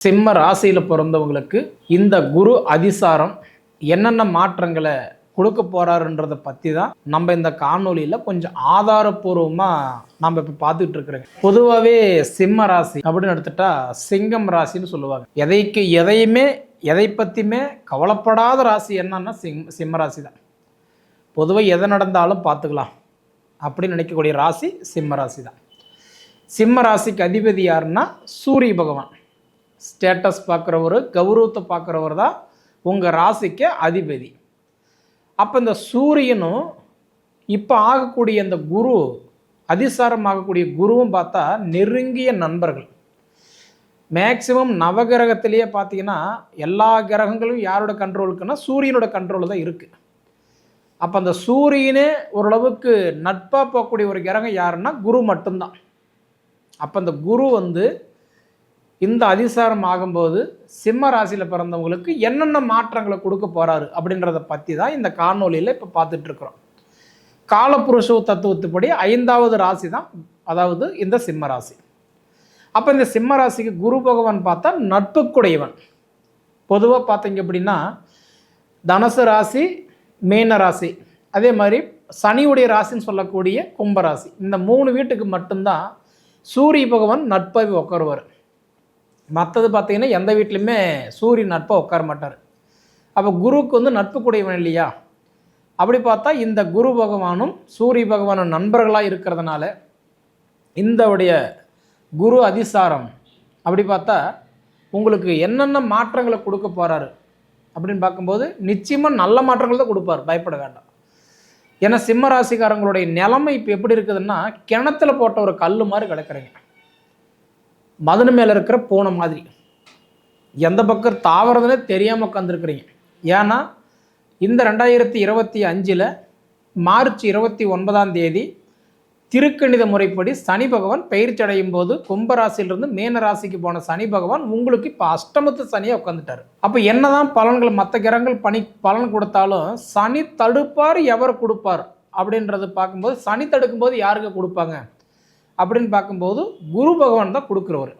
சிம்ம ராசியில் பிறந்தவங்களுக்கு இந்த குரு அதிசாரம் என்னென்ன மாற்றங்களை கொடுக்க போறாருன்றதை பற்றி தான் நம்ம இந்த காணொலியில் கொஞ்சம் ஆதாரப்பூர்வமாக நம்ம இப்போ பார்த்துட்டு இருக்கிறோங்க பொதுவாகவே சிம்ம ராசி அப்படின்னு எடுத்துட்டா சிங்கம் ராசின்னு சொல்லுவாங்க. எதைக்கு எதையுமே எதை பற்றியுமே கவலைப்படாத ராசி என்னன்னா சிம் சிம்ம ராசி தான் பொதுவாக எதை நடந்தாலும் பார்த்துக்கலாம் அப்படின்னு நினைக்கக்கூடிய ராசி சிம்ம ராசி தான் சிம்ம ராசிக்கு அதிபதி யாருன்னா சூரிய பகவான். ஸ்டேட்டஸ் பார்க்குறவர் கௌரவத்தை பார்க்குறவர் தான் உங்கள் ராசிக்கு அதிபதி. அப்போ இந்த சூரியனும் இப்போ ஆகக்கூடிய இந்த குரு அதிசாரம் ஆகக்கூடிய குருவும் பார்த்தா நெருங்கிய நண்பர்கள். மேக்சிமம் நவகிரகத்திலேயே பார்த்தீங்கன்னா எல்லா கிரகங்களும் யாரோட கண்ட்ரோலுக்குன்னா சூரியனோட கண்ட்ரோல் தான் இருக்குது அப்போ அந்த சூரியனே ஓரளவுக்கு நட்பாக போகக்கூடிய ஒரு கிரகம் யாருன்னா குரு மட்டும்தான். அப்போ அந்த குரு வந்து இந்த அதிசாரம் ஆகும்போது சிம்ம ராசியில் பிறந்தவங்களுக்கு என்னென்ன மாற்றங்களை கொடுக்க போகிறாரு அப்படின்றத பற்றி தான் இந்த காணொலியில் இப்போ பார்த்துட்ருக்குறோம் காலப்புருஷ தத்துவத்துப்படி ஐந்தாவது ராசி தான் அதாவது இந்த சிம்ம ராசி. அப்போ இந்த சிம்ம ராசிக்கு குரு பகவான் பார்த்தா நட்புக்குடையவன். பொதுவாக பார்த்தீங்க அப்படின்னா தனுசு ராசி மீன ராசி அதே மாதிரி சனியுடைய ராசின்னு சொல்லக்கூடிய கும்பராசி இந்த மூணு வீட்டுக்கு மட்டும்தான் சூரிய பகவான் நட்பாக உட்காருவார் மற்றது பார்த்தீங்கன்னா எந்த வீட்லையுமே சூரியன் நட்பாக உட்கார மாட்டார். அப்போ குருவுக்கு வந்து நட்பு கூடையவன் இல்லையா? அப்படி பார்த்தா இந்த குரு பகவானும் சூரிய பகவானும் நண்பர்களாக இருக்கிறதுனால இந்தவுடைய குரு அதிசாரம். அப்படி பார்த்தா உங்களுக்கு என்னென்ன மாற்றங்களை கொடுக்க போகிறாரு அப்படின்னு பார்க்கும்போது நிச்சயமாக நல்ல மாற்றங்கள் தான் கொடுப்பார். பயப்பட வேண்டாம். ஏன்னா சிம்ம ராசிக்காரங்களுடைய நிலைமை இப்போ எப்படி இருக்குதுன்னா கிணத்துல போட்ட ஒரு கல் மாதிரி கிடக்குறீங்க. மதன் மேலே இருக்கிற பூனை மாதிரி. எந்த பக்கம் தாவறதுனே தெரியாமல் உட்காந்துருக்குறீங்க ஏன்னா இந்த ரெண்டாயிரத்தி இருபத்தி அஞ்சில் மார்ச் இருபத்தி ஒன்பதாம் தேதி திருக்கணித முறைப்படி சனி பகவான் பயிற்சி அடையும் போது கும்பராசியிலிருந்து மீன ராசிக்கு போன சனி பகவான் உங்களுக்கு இப்போ அஷ்டமத்து சனியாக உட்காந்துட்டார் அப்போ என்னதான் பலன்கள் மற்ற கிரகங்கள் பணி பலன் கொடுத்தாலும் சனி தடுப்பார் எவர் கொடுப்பார் அப்படின்றது பார்க்கும்போது சனி தடுக்கும்போது யாருக்கு கொடுப்பாங்க? அப்படின்னு பார்க்கும்போது குரு பகவான் தான் கொடுக்குறவர்.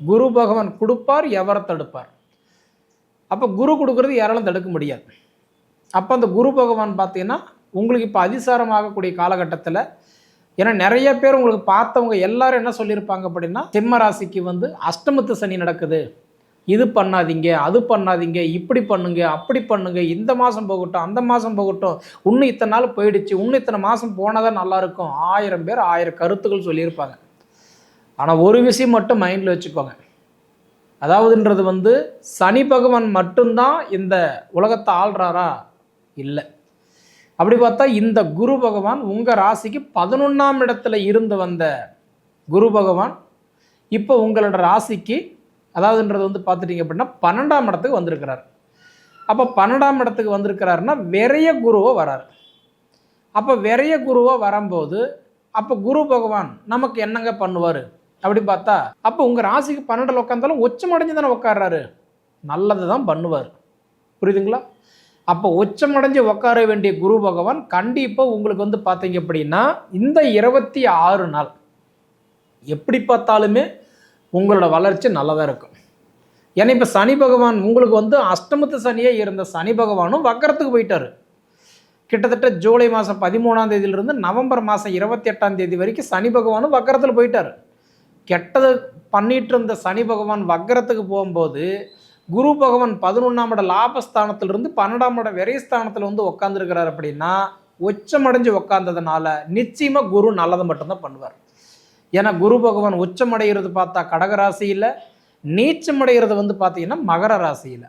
குரு பகவான் கொடுப்பார் எவரை தடுப்பார். அப்போ குரு கொடுக்குறது யாராலும் தடுக்க முடியாது. அப்போ அந்த குரு பகவான் பார்த்தீங்கன்னா உங்களுக்கு இப்போ அதிசாரம் ஆகக்கூடிய காலகட்டத்தில் ஏன்னா நிறைய பேர் உங்களுக்கு பார்த்தவங்க எல்லாரும் என்ன சொல்லியிருப்பாங்க அப்படின்னா சிம்ம ராசிக்கு வந்து அஷ்டமத்து சனி நடக்குது. இது பண்ணாதீங்க அது பண்ணாதீங்க இப்படி பண்ணுங்க அப்படி பண்ணுங்க இந்த மாதம் போகட்டும் அந்த மாதம் போகட்டும் இன்னும் இத்தனை நாள் போயிடுச்சு இன்னும் இத்தனை மாதம் போனால் தான் நல்லா இருக்கும் ஆயிரம் பேர் ஆயிரம் கருத்துக்கள் சொல்லியிருப்பாங்க. ஆனால் ஒரு விஷயம் மட்டும் மைண்டில் வச்சுக்கோங்க. அதாவதுன்றது வந்து சனி பகவான் மட்டும்தான் இந்த உலகத்தை ஆள்றாரா? இல்லை. அப்படி பார்த்தா இந்த குரு பகவான் உங்கள் ராசிக்கு பதினொன்றாம் இடத்துல இருந்து வந்த குரு பகவான் இப்போ உங்களோட ராசிக்கு அதாவதுன்றது வந்து பார்த்துட்டிங்க அப்படின்னா பன்னெண்டாம் இடத்துக்கு வந்திருக்கிறார். அப்போ பன்னெண்டாம் இடத்துக்கு வந்திருக்கிறாருன்னா விரைய குருவோ வரார். அப்போ விரைய குருவோ வரும்போது அப்போ குரு பகவான் நமக்கு என்னங்க பண்ணுவார்? அப்படி பார்த்தா அப்போ உங்கள் ராசிக்கு பன்னெண்டில் உட்காந்தாலும் உச்சமடைஞ்சு தானே உட்காடுறாரு நல்லது தான் பண்ணுவார். புரியுதுங்களா? அப்போ உச்சமடைஞ்சு உட்கார வேண்டிய குரு பகவான் கண்டிப்பாக உங்களுக்கு வந்து பார்த்தீங்க அப்படின்னா இந்த இருபத்தி ஆறு நாள். எப்படி பார்த்தாலுமே உங்களோட வளர்ச்சி நல்லதாக இருக்கும். ஏன்னா இப்போ சனி பகவான் உங்களுக்கு வந்து அஷ்டமத்து சனியே இருந்த சனி பகவானும் வக்கரத்துக்கு போயிட்டாரு. கிட்டத்தட்ட ஜூலை மாதம் பதிமூணாம் தேதியிலிருந்து நவம்பர் மாதம் இருபத்தி எட்டாம் தேதி வரைக்கும் சனி பகவானும் வக்கரத்தில் போயிட்டார். கெட்டது பண்ணிட்டு இருந்த சனி பகவான் வக்கரத்துக்கு போகும்போது குரு பகவான் பதினொன்றாம் இட லாபஸ்தானத்திலிருந்து பன்னெண்டாம் இட விரைஸ்தானத்தில் வந்து உட்காந்துருக்கிறார் அப்படின்னா உச்சமடைஞ்சு உட்காந்ததுனால நிச்சயமாக குரு நல்லதை மட்டும்தான் பண்ணுவார். ஏன்னா குரு பகவான் உச்சமடைகிறது பார்த்தா கடகராசியில் நீச்சமடைகிறது வந்து பார்த்தீங்கன்னா மகர ராசியில்.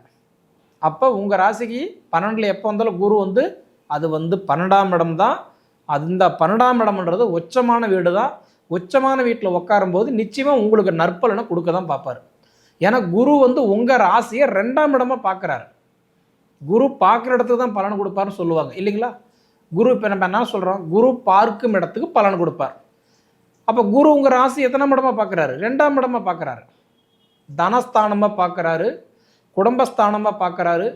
அப்போ உங்கள் ராசிக்கு பன்னெண்டில் எப்போ வந்தாலும் குரு வந்து அது வந்து பன்னெண்டாம் இடம் தான். அந்த பன்னெண்டாம் இடம்ன்றது உச்சமான வீடு தான் உச்சமான வீட்டில் உட்காரும்போது நிச்சயமாக உங்களுக்கு நற்பலனை கொடுக்க தான் பார்ப்பார். ஏன்னா குரு வந்து உங்கள் ராசியை ரெண்டாம் இடமாக பார்க்குறாரு. குரு பார்க்குற இடத்துக்கு தான் பலன் கொடுப்பாருன்னு சொல்லுவாங்க. இல்லைங்களா? குரு இப்போ நம்ம என்ன சொல்கிறோம் குரு பார்க்கும் இடத்துக்கு பலன் கொடுப்பார். அப்போ குரு உங்கள் ராசி எத்தனாம் இடமா பார்க்குறாரு ரெண்டாம் இடமா பார்க்குறாரு தனஸ்தானமாக பார்க்குறாரு குடும்பஸ்தானமாக பார்க்குறாரு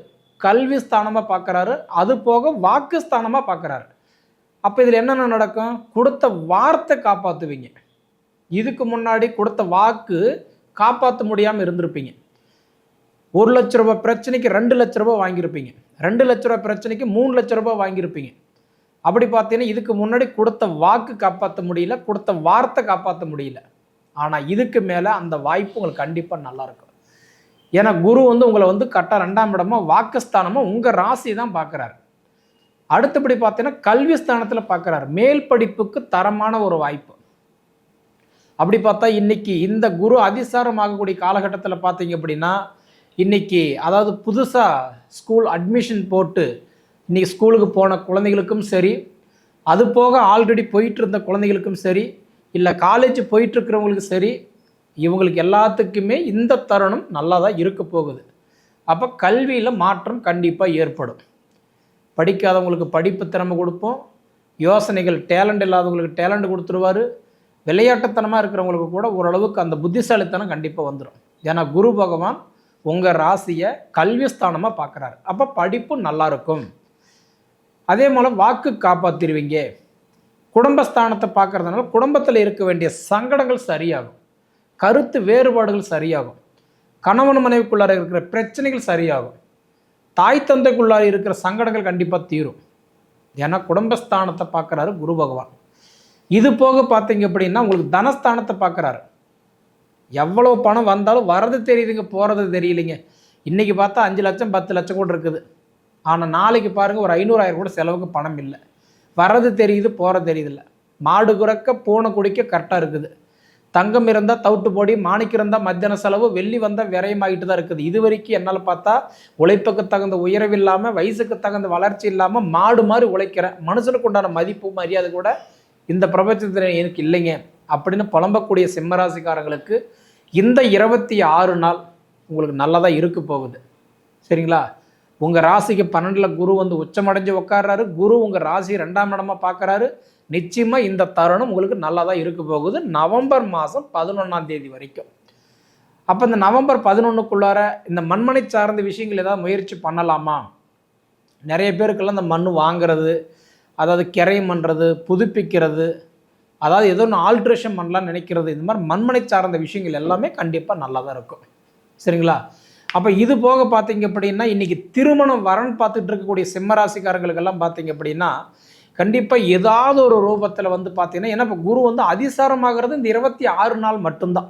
கல்வி ஸ்தானமாக பார்க்குறாரு அது போக வாக்கு ஸ்தானமாக பார்க்குறாரு அப்போ இதில் என்னென்ன நடக்கும்? கொடுத்த வார்த்தை காப்பாற்றுவீங்க இதுக்கு முன்னாடி கொடுத்த வாக்கு காப்பாற்ற முடியாமல் இருந்திருப்பீங்க. ஒரு லட்ச ரூபாய் பிரச்சனைக்கு ரெண்டு லட்ச ரூபாய் வாங்கியிருப்பீங்க. ரெண்டு லட்ச ரூபாய் பிரச்சனைக்கு மூணு லட்ச ரூபாய் வாங்கியிருப்பீங்க. அப்படி பார்த்தீங்கன்னா இதுக்கு முன்னாடி கொடுத்த வாக்கு காப்பாற்ற முடியல கொடுத்த வார்த்தை காப்பாற்ற முடியல. ஆனால் இதுக்கு மேலே அந்த வாய்ப்பு உங்களுக்கு கண்டிப்பாக நல்லா இருக்கும். ஏன்னா குரு வந்து உங்களை வந்து கரெக்டாக ரெண்டாம் இடமா வாக்குஸ்தானமோ உங்கள் ராசி தான் பார்க்குறாரு. அடுத்தபடி பார்த்தீங்கன்னா கல்வி ஸ்தானத்தில் பார்க்குறாரு. மேல் படிப்புக்கு தரமான ஒரு வாய்ப்பு. அப்படி பார்த்தா இன்னைக்கு இந்த குரு அதிசாரம் ஆகக்கூடிய காலகட்டத்தில் பார்த்தீங்க அப்படின்னா இன்னைக்கு அதாவது புதுசாக ஸ்கூல் அட்மிஷன் போட்டு இன்றைக்கி ஸ்கூலுக்கு போன குழந்தைகளுக்கும் சரி அது போக ஆல்ரெடி போயிட்டு இருந்த குழந்தைகளுக்கும் சரி இல்லை காலேஜ் போயிட்டுருக்கிறவங்களுக்கும் சரி இவங்களுக்கு எல்லாத்துக்குமே இந்த தருணம் நல்லா தான் இருக்க போகுது. அப்போ கல்வியில் மாற்றம் கண்டிப்பாக ஏற்படும். படிக்காதவங்களுக்கு படிப்பு திறமை கொடுப்போம். யோசனைகள் டேலண்ட் இல்லாதவங்களுக்கு டேலண்ட் கொடுத்துருவாரு. விளையாட்டுத்தனமாக இருக்கிறவங்களுக்கு கூட ஓரளவுக்கு அந்த புத்திசாலித்தனம் கண்டிப்பாக வந்துடும் ஏன்னா குரு பகவான் உங்கள் ராசியை கல்வி ஸ்தானமாக பார்க்குறாரு. அப்போ படிப்பு நல்லா இருக்கும். அதே போல் வாக்கு காப்பாற்றிடுவீங்க குடும்பஸ்தானத்தை பார்க்கறதுனால குடும்பத்தில் இருக்க வேண்டிய சங்கடங்கள் சரியாகும். கருத்து வேறுபாடுகள் சரியாகும். கணவன் மனைவிக்குள்ளார இருக்கிற பிரச்சனைகள் சரியாகும். தாய் தந்தைக்குள்ளார இருக்கிற சங்கடங்கள் கண்டிப்பாக தீரும். ஏன்னா குடும்பஸ்தானத்தை பார்க்குறாரு குரு பகவான். இது போக பார்த்தீங்க அப்படின்னா உங்களுக்கு தனஸ்தானத்தை பார்க்குறாரு. எவ்வளோ பணம் வந்தாலும் வரது தெரியுதுங்க போகிறது தெரியலைங்க. இன்றைக்கி பார்த்தா அஞ்சு லட்சம் பத்து லட்சம் கூட இருக்குது. ஆனால் நாளைக்கு பாருங்கள் ஒரு ஐநூறாயிரம் கூட செலவுக்கு பணம் இல்லை. வர்றது தெரியுது போகிறது தெரியுதில்ல மாடு குறைக்க பூனை குடிக்க கரெக்டாக இருக்குது. தங்கம் இருந்தால் தவிட்டு போடி மாணிக்கம் இருந்தால் மத்தியான செலவு வெள்ளி வந்தால் விரயமாகிட்டு தான் இருக்குது. இது வரைக்கும் என்னால் பார்த்தா உழைப்புக்கு தகுந்த உயர்வு இல்லாமல் வயசுக்கு தகுந்த வளர்ச்சி இல்லாமல் மாடு மாதிரி உழைக்கிறேன் மனுஷனுக்கு உண்டான மதிப்பு மரியாதை கூட இந்த பிரபஞ்சத்தில் எனக்கு இல்லைங்க. அப்படின்னு புலம்பக்கூடிய சிம்மராசிக்காரங்களுக்கு இந்த இருபத்தி ஆறு நாள் உங்களுக்கு நல்லதாக இருக்க போகுது. சரிங்களா? உங்கள் ராசிக்கு பன்னெண்டில் குரு வந்து உச்சமடைஞ்சு உட்கார்றாரு குரு உங்கள் ராசி ரெண்டாம் இடமா பார்க்குறாரு. நிச்சயமாக இந்த தருணம் உங்களுக்கு நல்லா தான் இருக்க போகுது. நவம்பர் மாதம் பதினொன்றாம் தேதி வரைக்கும். அப்போ இந்த நவம்பர் பதினொன்றுக்குள்ளார இந்த மண்மனை சார்ந்த விஷயங்கள் ஏதாவது முயற்சி பண்ணலாமா? நிறைய பேருக்கெல்லாம் இந்த மண் வாங்குறது அதாவது கிரையம் பண்ணுறது புதுப்பிக்கிறது அதாவது ஏதோ ஒன்று ஆல்ட்ரேஷன் பண்ணலாம்னு நினைக்கிறது இந்த மாதிரி மண்மனை சார்ந்த விஷயங்கள் எல்லாமே கண்டிப்பாக நல்லா தான் இருக்கும். சரிங்களா? அப்போ இது போக பார்த்தீங்க அப்படின்னா இன்றைக்கி திருமணம் வரன் பார்த்துட்டு இருக்கக்கூடிய சிம்மராசிக்காரங்களுக்கெல்லாம் பார்த்தீங்க அப்படின்னா கண்டிப்பாக ஏதாவது ஒரு ரூபத்தில் வந்து பார்த்தீங்கன்னா ஏன்னா இப்போ குரு வந்து அதிசாரமாகிறது இந்த இருபத்தி ஆறு நாள் மட்டும்தான்.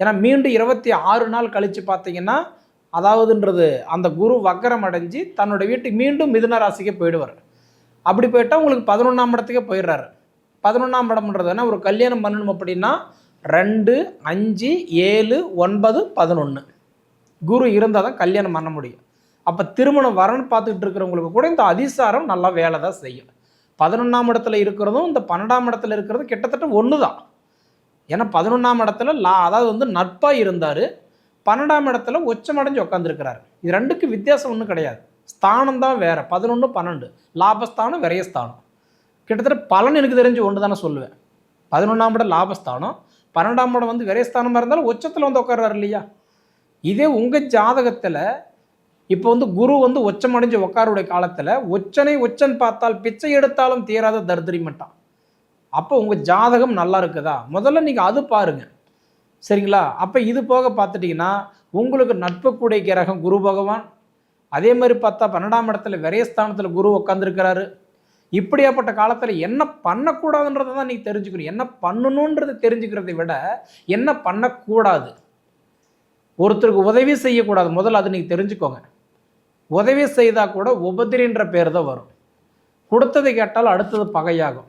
ஏன்னா மீண்டும் இருபத்தி ஆறு நாள் கழித்து பார்த்தீங்கன்னா அதாவதுன்றது அந்த குரு வக்கரம் அடைஞ்சு தன்னோட வீட்டுக்கு மீண்டும் மிதுன ராசிக்கே போயிடுவார். அப்படி போயிட்டால் உங்களுக்கு பதினொன்றாம் இடத்துக்கே போயிடுறாரு. பதினொன்றாம் இடம்ன்றதுனா ஒரு கல்யாணம் பண்ணணும் அப்படின்னா ரெண்டு அஞ்சு ஏழு ஒன்பது பதினொன்று குரு இருந்தால் தான் கல்யாணம் பண்ண முடியும். அப்போ திருமணம் வரன்னு பார்த்துக்கிட்டு இருக்கிறவங்களுக்கு கூட இந்த அதிசாரம் நல்லா வேலை தான் செய்யும். பதினொன்றாம் இடத்துல இருக்கிறதும் இந்த பன்னெண்டாம் இடத்துல இருக்கிறதும் கிட்டத்தட்ட ஒன்று தான் ஏன்னா பதினொன்றாம் இடத்துல லா அதாவது வந்து நட்பாக இருந்தார். பன்னெண்டாம் இடத்துல உச்சமடைஞ்சு உட்காந்துருக்கிறார் இது ரெண்டுக்கு வித்தியாசம் ஒன்றும் கிடையாது. ஸ்தானம் தான் வேறு. பதினொன்று பன்னெண்டு. லாபஸ்தானம் விரயஸ்தானம். கிட்டத்தட்ட பலன் எனக்கு தெரிஞ்சு ஒன்று தானே சொல்லுவேன். பதினொன்றாம் இடம் லாபஸ்தானம். பன்னெண்டாம் இடம் வந்து விரயஸ்தானமாக இருந்தாலும் உச்சத்தில் வந்து உட்கார்றாரு இல்லையா? இதே உங்கள் ஜாதகத்தில் இப்போ வந்து குரு வந்து ஒச்சமடைஞ்சு உக்காருடைய காலத்தில் ஒச்சனை ஒச்சன் பார்த்தால் பிச்சை எடுத்தாலும் தீராத தரித்திரிமட்டான் அப்போ உங்கள் ஜாதகம் நல்லா இருக்குதா? முதல்ல நீங்கள் அது பாருங்கள் சரிங்களா? அப்போ இது போக பார்த்துட்டிங்கன்னா உங்களுக்கு நட்பு கூடிய கிரகம் குரு பகவான். அதே மாதிரி பார்த்தா பன்னெண்டாம் இடத்துல விரயஸ்தானத்தில் குரு உட்காந்துருக்கிறாரு இப்படியாப்பட்ட காலத்தில் என்ன பண்ணக்கூடாதுன்றதை தான் நீங்கள் தெரிஞ்சுக்கணும். என்ன பண்ணணுன்றதை தெரிஞ்சுக்கிறதை விட என்ன பண்ணக்கூடாது? ஒருத்தருக்கு உதவி செய்யக்கூடாது. முதல்ல அது நீங்கள் தெரிஞ்சுக்கோங்க. உதவி செய்தால் கூட உபதிரின்ற பேர் தான் வரும். கொடுத்ததை கேட்டால் அடுத்தது பகையாகும்.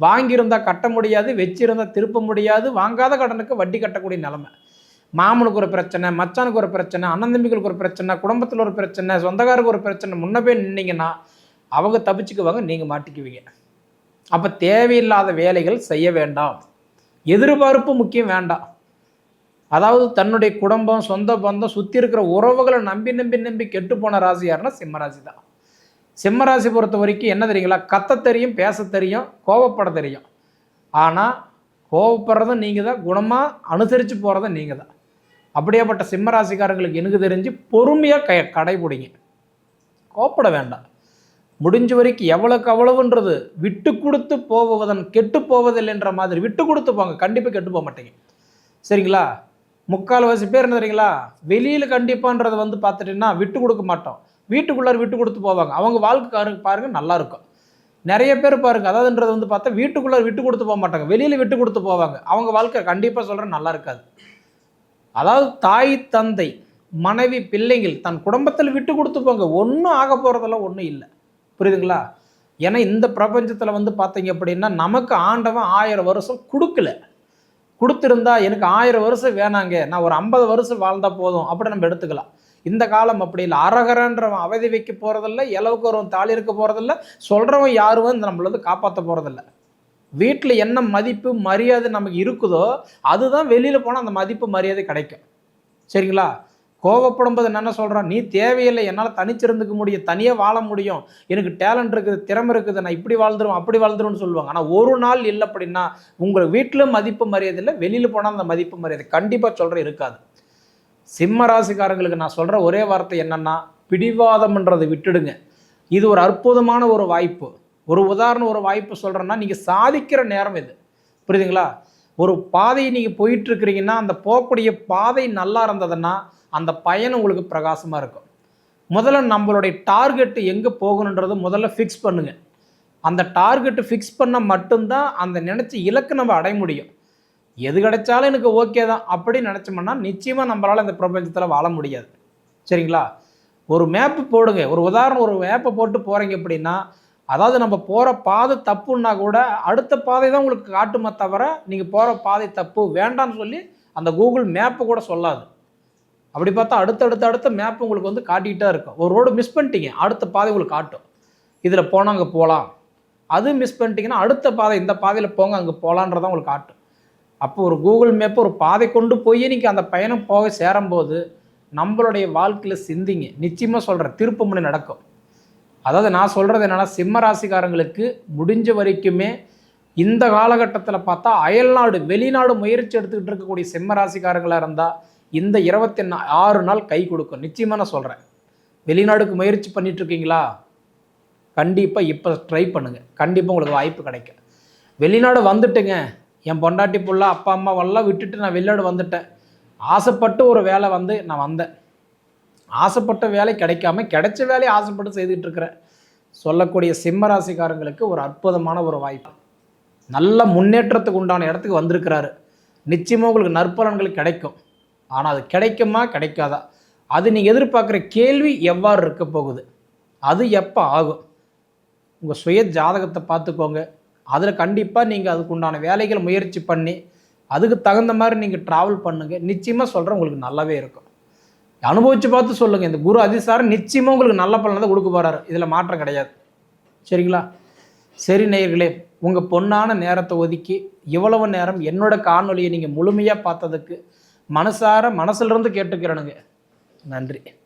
வாங்கியிருந்தால் கட்ட முடியாது வச்சிருந்தால் திருப்ப முடியாது வாங்காத கடனுக்கு வட்டி கட்டக்கூடிய நிலமை. மாமனுக்கு ஒரு பிரச்சனை மச்சானுக்கு ஒரு பிரச்சனை அண்ணன் தம்பிகளுக்கு ஒரு பிரச்சனை குடும்பத்தில் ஒரு பிரச்சனை சொந்தக்காருக்கு ஒரு பிரச்சனை முன்ன போய் நின்னீங்கன்னா அவங்க தப்பிச்சுக்குவாங்க நீங்கள் மாட்டிக்குவீங்க. அப்போ தேவையில்லாத வேலைகள் செய்ய வேண்டாம். எதிர்பார்ப்பு முக்கியம் வேண்டாம். அதாவது தன்னுடைய குடும்பம் சொந்த பந்தம் சுற்றி இருக்கிற உறவுகளை நம்பி நம்பி நம்பி கெட்டு போன ராசி யாருன்னா சிம்மராசி தான். சிம்மராசி பொறுத்த வரைக்கும் என்ன தெரியுங்களா? கத்த தெரியும் பேச தெரியும் கோவப்பட தெரியும். ஆனால் கோவப்படுறதும் நீங்கள் தான் குணமாக அனுசரித்து போகிறதும் நீங்கள் தான் அப்படியேப்பட்ட சிம்மராசிக்காரங்களுக்கு எனக்கு தெரிஞ்சு பொறுமையாக க கடைபிடிங்க. கோப்பட வேண்டாம். முடிஞ்ச வரைக்கும் எவ்வளோக்கு அவ்வளவுன்றது விட்டு கொடுத்து போவதன் கெட்டு போவதில்லைன்ற மாதிரி விட்டு கொடுத்து போங்க. கண்டிப்பாக கெட்டு போக மாட்டேங்க. சரிங்களா? முக்கால்வாசி பேர் என்ன தெரியுங்களா? வெளியில் கண்டிப்பான்றது வந்து பார்த்துட்டிங்கன்னா விட்டு கொடுக்க மாட்டோம். வீட்டுக்குள்ளார விட்டு கொடுத்து போவாங்க. அவங்க வாழ்க்கை பாருங்க நல்லா இருக்கும் நிறைய பேர் பாருங்க அதாவதுன்றது வந்து பார்த்தா வீட்டுக்குள்ளார விட்டு கொடுத்து போக மாட்டாங்க. வெளியில் விட்டு கொடுத்து போவாங்க. அவங்க வாழ்க்கை கண்டிப்பாக சொல்கிறேன் நல்லா இருக்காது அதாவது தாய் தந்தை மனைவி பிள்ளைங்கள் தன் குடும்பத்தில் விட்டு கொடுத்து போங்க. ஒன்றும் ஆக போகிறதெல்லாம் ஒன்றும் இல்லை. புரியுதுங்களா? ஏன்னா இந்த பிரபஞ்சத்தில் வந்து பார்த்தீங்க அப்படின்னா நமக்கு ஆண்டவன் ஆயிரம் வருஷம் கொடுக்கல. கொடுத்துருந்தா எனக்கு ஆயிரம் வருஷம் வேணாங்க. நான் ஒரு ஐம்பது வருஷம் வாழ்ந்தால் போதும். அப்படி நம்ம எடுத்துக்கலாம். இந்த காலம் அப்படி இல்லை. அரகரன்றவன் அவதி வைக்க போகிறதில்ல இலவுக்கு ஒருவன் தாலி இருக்க போகிறதில்ல சொல்கிறவன் யாரும் வந்து நம்மள வந்து காப்பாற்ற போகிறதில்ல வீட்டில் என்ன மதிப்பு மரியாதை நமக்கு இருக்குதோ அதுதான் வெளியில் போனால் அந்த மதிப்பு மரியாதை கிடைக்கும். சரிங்களா? கோவப்படும்போது என்ன சொல்கிறான் நீ தேவையில்லை என்னால் தனிச்சிருந்துக்க முடியும் தனியாக வாழ முடியும். எனக்கு டேலண்ட் இருக்குது திறமை இருக்குது நான் இப்படி வாழ்ந்துருவேன் அப்படி வாழ்ந்துருவேன்னு சொல்லுவாங்க. ஆனால் ஒரு நாள் இல்லை அப்படின்னா உங்கள் வீட்டில் மதிப்பு மரியாதை இல்லை வெளியில் போனால் அந்த மதிப்பு மரியாதை கண்டிப்பாக சொல்கிறேன் இருக்காது. சிம்ம ராசிக்காரங்களுக்கு நான் சொல்கிற ஒரே வார்த்தை என்னென்னா பிடிவாதம்ன்றதை விட்டுடுங்க. இது ஒரு அற்புதமான ஒரு வாய்ப்பு. ஒரு உதாரணம் ஒரு வாய்ப்பு சொல்கிறேன்னா நீங்கள் சாதிக்கிற நேரம் இது. புரியுதுங்களா? ஒரு பாதையை நீங்கள் போயிட்டுருக்கிறீங்கன்னா அந்த போகக்கூடிய பாதை நல்லா இருந்ததுன்னா அந்த பயணம் உங்களுக்கு பிரகாசமாக இருக்கும். முதல்ல நம்மளுடைய டார்கெட்டு எங்கே போகணுன்றதை முதல்ல ஃபிக்ஸ் பண்ணுங்கள் அந்த டார்கெட்டு ஃபிக்ஸ் பண்ண மட்டும்தான் அந்த நினச்ச இலக்கு நம்ம அடைய முடியும். எது கிடைச்சாலும் எனக்கு ஓகே தான். அப்படி நினச்சோம்னா நிச்சயமாக நம்மளால் இந்த பிரபஞ்சத்தில் வாழ முடியாது. சரிங்களா? ஒரு மேப்பு போடுங்க. ஒரு உதாரணம் ஒரு மேப்பை போட்டு போகிறீங்க அப்படின்னா அதாவது நம்ம போகிற பாதை தப்புன்னா கூட அடுத்த பாதை தான் உங்களுக்கு காட்டுமே தவிர நீங்கள் போகிற பாதை தப்பு வேண்டாம்னு சொல்லி அந்த கூகுள் மேப்பு கூட சொல்லாது. அப்படி பார்த்தா அடுத்தடுத்த அடுத்த மேப் உங்களுக்கு வந்து காட்டிக்கிட்டே இருக்கும். ஒரு ரோடு மிஸ் பண்ணிட்டீங்க அடுத்த பாதை உங்களுக்கு காட்டும். இதில் போனால் அங்கே போகலாம் அது மிஸ் பண்ணிட்டீங்கன்னா அடுத்த பாதை இந்த பாதையில் போங்க அங்கே போகலான்றதான் உங்களுக்கு காட்டும். அப்போ ஒரு கூகுள் மேப்பு ஒரு பாதை கொண்டு போய் நீங்கள் அந்த பயணம் போக சேரும்போது நம்மளுடைய வாழ்க்கையில் சிந்திங்க. நிச்சயமாக சொல்கிறேன் திருப்புமுனை நடக்கும். அதாவது நான் சொல்கிறது என்னென்னா சிம்ம ராசிக்காரங்களுக்கு முடிஞ்ச வரைக்குமே இந்த காலகட்டத்தில் பார்த்தா அயல்நாடு வெளிநாடு முயற்சி எடுத்துக்கிட்டு இருக்கக்கூடிய சிம்ம ராசிக்காரங்களாக இருந்தால் இந்த இருபத்தி ஆறு நாள் கை கொடுக்கும். நிச்சயமாக நான் சொல்கிறேன் வெளிநாடுக்கு முயற்சி பண்ணிட்டு இருக்கீங்களா? கண்டிப்பாக இப்போ ட்ரை பண்ணுங்கள் கண்டிப்பாக உங்களுக்கு வாய்ப்பு கிடைக்கும். வெளிநாடு வந்துட்டுங்க. என் பொண்டாட்டி புள்ள அப்பா அம்மாவெல்லாம் விட்டுட்டு நான் வெளிநாடு வந்துட்டேன். ஆசைப்பட்டு ஒரு வேலை வந்து நான் வந்தேன். ஆசைப்பட்ட வேலை கிடைக்காம கிடைச்ச வேலையை ஆசைப்பட்டு செய்துக்கிட்டு இருக்கிறேன் சொல்லக்கூடிய சிம்ம ராசிக்காரங்களுக்கு ஒரு அற்புதமான ஒரு வாய்ப்பு. நல்ல முன்னேற்றத்துக்கு உண்டான இடத்துக்கு வந்திருக்கிறாரு. நிச்சயமாக உங்களுக்கு நற்பலன்கள் கிடைக்கும். ஆனால் அது கிடைக்குமா? கிடைக்காதா? அது நீங்கள் எதிர்பார்க்குற கேள்வி எவ்வாறு இருக்க போகுது? அது எப்போ ஆகும்? உங்கள் சுய ஜாதகத்தை பார்த்துக்கோங்க. அதில் கண்டிப்பாக நீங்கள் அதுக்குண்டான வேலைகளை முயற்சி பண்ணி அதுக்கு தகுந்த மாதிரி நீங்கள் ட்ராவல் பண்ணுங்கள் நிச்சயமாக சொல்கிறேன் உங்களுக்கு நல்லாவே இருக்கும். அனுபவித்து பார்த்து சொல்லுங்கள் இந்த குரு அதிசாரம் நிச்சயமாக உங்களுக்கு நல்ல பலனை தான் கொடுக்க போகிறாரு இதில் மாற்றம் கிடையாது. சரிங்களா? சரி நேயர்களே உங்கள் பொன்னான நேரத்தை ஒதுக்கி இவ்வளவு நேரம் என்னோட காணொலியை நீங்கள் முழுமையாக பார்த்ததுக்கு மனசார மனசிலிருந்து கேட்டுக்கிறேனுங்க. நன்றி.